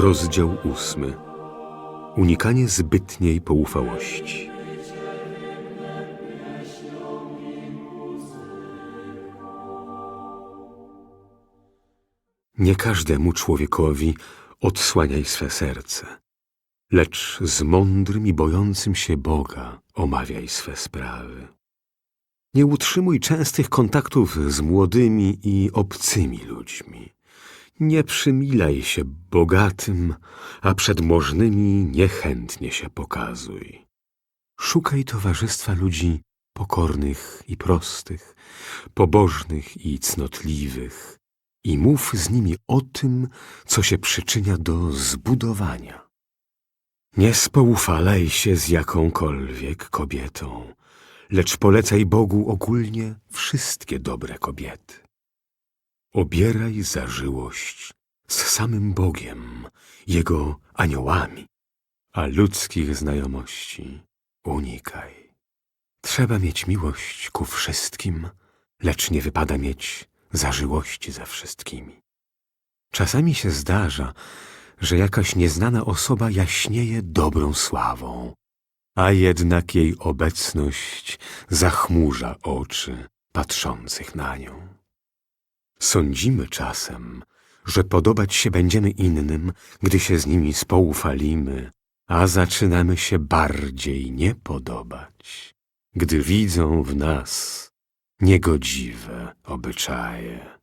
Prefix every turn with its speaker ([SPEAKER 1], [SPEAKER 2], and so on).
[SPEAKER 1] Rozdział ósmy. Unikanie zbytniej poufałości. Nie każdemu człowiekowi odsłaniaj swe serce, lecz z mądrym i bojącym się Boga omawiaj swe sprawy. Nie utrzymuj częstych kontaktów z młodymi i obcymi ludźmi. Nie przymilaj się bogatym, a przed możnymi niechętnie się pokazuj. Szukaj towarzystwa ludzi pokornych i prostych, pobożnych i cnotliwych i mów z nimi o tym, co się przyczynia do zbudowania. Nie spoufalaj się z jakąkolwiek kobietą, lecz polecaj Bogu ogólnie wszystkie dobre kobiety. Obieraj zażyłość z samym Bogiem, Jego aniołami, a ludzkich znajomości unikaj. Trzeba mieć miłość ku wszystkim, lecz nie wypada mieć zażyłości ze wszystkimi. Czasami się zdarza, że jakaś nieznana osoba jaśnieje dobrą sławą, a jednak jej obecność zachmurza oczy patrzących na nią. Sądzimy czasem, że podobać się będziemy innym, gdy się z nimi spoufalimy, a zaczynamy się bardziej nie podobać, gdy widzą w nas niegodziwe obyczaje.